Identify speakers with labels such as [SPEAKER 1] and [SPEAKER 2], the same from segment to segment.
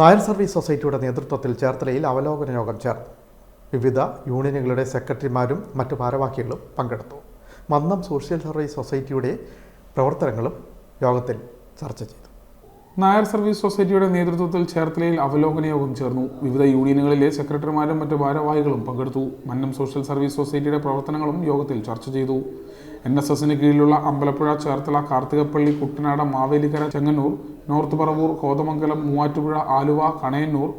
[SPEAKER 1] Nair service സൊസൈറ്റിയുടെ നേതൃത്വത്തിൽ ചേർത്തലയിൽ അവലോകന യോഗം ചേർന്നു. വിവിധ യൂണിയനുകളുടെ സെക്രട്ടറിമാരും മറ്റു ഭാരവാഹികളും പങ്കെടുത്തു. മന്നം സോഷ്യൽ സർവീസ് സൊസൈറ്റിയുടെ പ്രവർത്തനങ്ങളും യോഗത്തിൽ ചർച്ച ചെയ്തു.
[SPEAKER 2] നായർ സർവീസ് സൊസൈറ്റിയുടെ നേതൃത്വത്തിൽ ചേർത്തലയിൽ അവലോകന യോഗം ചേർന്നു. വിവിധ യൂണിയനുകളിലെ സെക്രട്ടറിമാരും മറ്റ് ഭാരവാഹികളും പങ്കെടുത്തു. മന്നം സോഷ്യൽ സർവീസ് സൊസൈറ്റിയുടെ പ്രവർത്തനങ്ങളും യോഗത്തിൽ ചർച്ച ചെയ്തു. എൻ എസ് എസിന് കീഴിലുള്ള അമ്പലപ്പുഴ ചേർത്തല കാർത്തികപ്പള്ളി കുട്ടനാട് മാവേലിക്കര ചെങ്ങന്നൂർ നോർത്ത് പറവൂർ കോതമംഗലം മൂവാറ്റുപുഴ ആലുവ കണയന്നൂർ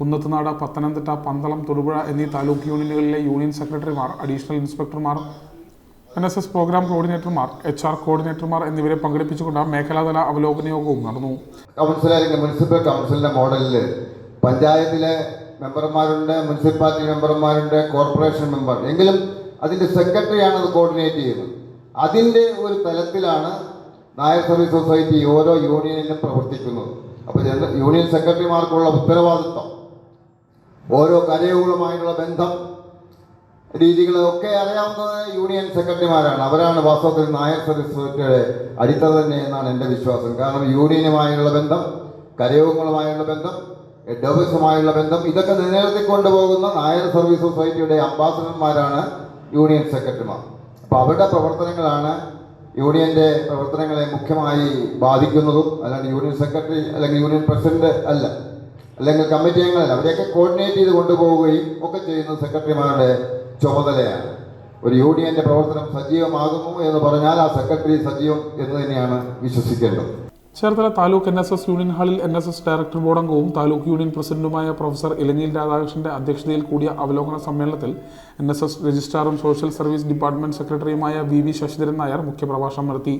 [SPEAKER 2] കുന്നത്തുനാട് പത്തനംതിട്ട പന്തളം തൊടുപുഴ എന്നീ താലൂക്ക് യൂണിയനുകളിലെ യൂണിയൻ സെക്രട്ടറിമാർ അഡീഷണൽ ഇൻസ്പെക്ടർമാർ എൻ എസ് എസ് പ്രോഗ്രാം കോർഡിനേറ്റർമാർ എച്ച് ആർ കോർഡിനേറ്റർമാർ എന്നിവരെ പങ്കെടുപ്പിച്ചുകൊണ്ട് മേഖലാതല അവലോകന യോഗവും നടന്നു.
[SPEAKER 3] കൗൺസിൽ അല്ലെങ്കിൽ മുനിസിപ്പൽ കൗൺസിലിന്റെ മോഡലിൽ പഞ്ചായത്തിലെ മെമ്പർമാരുണ്ട് മുനിസിപ്പാലിറ്റി മെമ്പർമാരുണ്ട് കോർപ്പറേഷൻ മെമ്പർ എങ്കിലും അതിന്റെ സെക്രട്ടറിയാണ് അത് കോർഡിനേറ്റ് ചെയ്യുന്നത്. അതിന്റെ ഒരു തലത്തിലാണ് നായർ സർവീസ് സൊസൈറ്റി ഓരോ യൂണിയനിലും പ്രവർത്തിക്കുന്നത്. അപ്പോൾ യൂണിയൻ സെക്രട്ടറിമാർക്കുള്ള ഉത്തരവാദിത്വം ഓരോ കരയോഗങ്ങളുമായുള്ള ബന്ധം രീതികളൊക്കെ അറിയാവുന്നത് യൂണിയൻ സെക്രട്ടറിമാരാണ്. അവരാണ് വാസ്തവത്തിൽ നായർ സൊസൈറ്റിയുടെ അടിത്തറ തന്നെ എന്നാണ് എന്റെ വിശ്വാസം. കാരണം യൂണിയനുമായുള്ള ബന്ധം കരയോഗങ്ങളുമായുള്ള ബന്ധം ഹെഡ് ബന്ധം ഇതൊക്കെ നിലനിർത്തി കൊണ്ടുപോകുന്ന നായർ സർവീസ് സൊസൈറ്റിയുടെ അംബാസഡർമാരാണ് യൂണിയൻ സെക്രട്ടറിമാർ. അപ്പോൾ അവരുടെ പ്രവർത്തനങ്ങളാണ് യൂണിയന്റെ പ്രവർത്തനങ്ങളെ മുഖ്യമായി ബാധിക്കുന്നതും അല്ലാണ്ട് യൂണിയൻ സെക്രട്ടറി അല്ലെങ്കിൽ യൂണിയൻ പ്രസിഡന്റ് അല്ല അല്ലെങ്കിൽ കമ്മിറ്റി അംഗങ്ങളല്ല അവരെയൊക്കെ കോർഡിനേറ്റ് ചെയ്ത് കൊണ്ടുപോവുകയും ഒക്കെ ചെയ്യുന്നത് സെക്രട്ടറിമാരുടെ ചുമതലയാണ്. ഒരു യൂണിയന്റെ പ്രവർത്തനം സജീവമാകുന്നു എന്ന് പറഞ്ഞാൽ ആ സെക്രട്ടറി സജീവം എന്ന് തന്നെയാണ് വിശ്വസിക്കേണ്ടത്.
[SPEAKER 2] Cherthala taluk N S S union ഹാളിൽ N S S director board അംഗവും താലൂക്ക് യൂണിയൻ പ്രസിഡന്റുമായ പ്രൊഫസർ ഇലങ്ങിയിൽ രാധാകൃഷ്ണന്റെ അധ്യക്ഷതയിൽ കൂടിയ അവലോകന സമ്മേളനത്തിൽ എൻ എസ് എസ് രജിസ്ട്രാറും സോഷ്യൽ സർവീസ് ഡിപ്പാർട്ട്മെന്റ് സെക്രട്ടറിയുമായ വി വി ശശിധരൻ നായർ മുഖ്യപ്രഭാഷണം നടത്തി.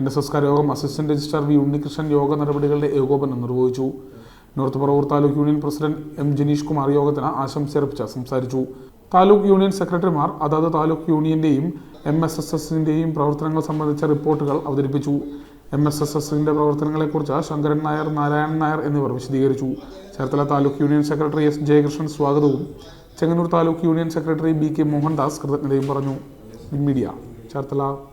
[SPEAKER 2] N S S കരയോഗം assistant registrar V Unnikrishnan യോഗ നടപടികളുടെ ഏകോപനം നിർവഹിച്ചു. North Paravur taluk union president M Janeesh Kumar യോഗത്തിന് ആശംസയർപ്പിച്ച് സംസാരിച്ചു. താലൂക്ക് യൂണിയൻ സെക്രട്ടറിമാർ അതാത് താലൂക്ക് യൂണിയന്റെയും എം എസ് എസ് എസിന്റെയും പ്രവർത്തനങ്ങൾ സംബന്ധിച്ച റിപ്പോർട്ടുകൾ അവതരിപ്പിച്ചു. എം എസ് എസ് എസിന്റെ പ്രവർത്തനങ്ങളെക്കുറിച്ച് ശങ്കരൻ നായർ നാരായണൻ നായർ എന്നിവർ വിശദീകരിച്ചു. Cherthala taluk union secretary S Jayakrishnan സ്വാഗതവും. Chengannur taluk union secretary B K Mohandas കൃതജ്ഞതയും പറഞ്ഞു. മീഡിയ ചേർത്തല.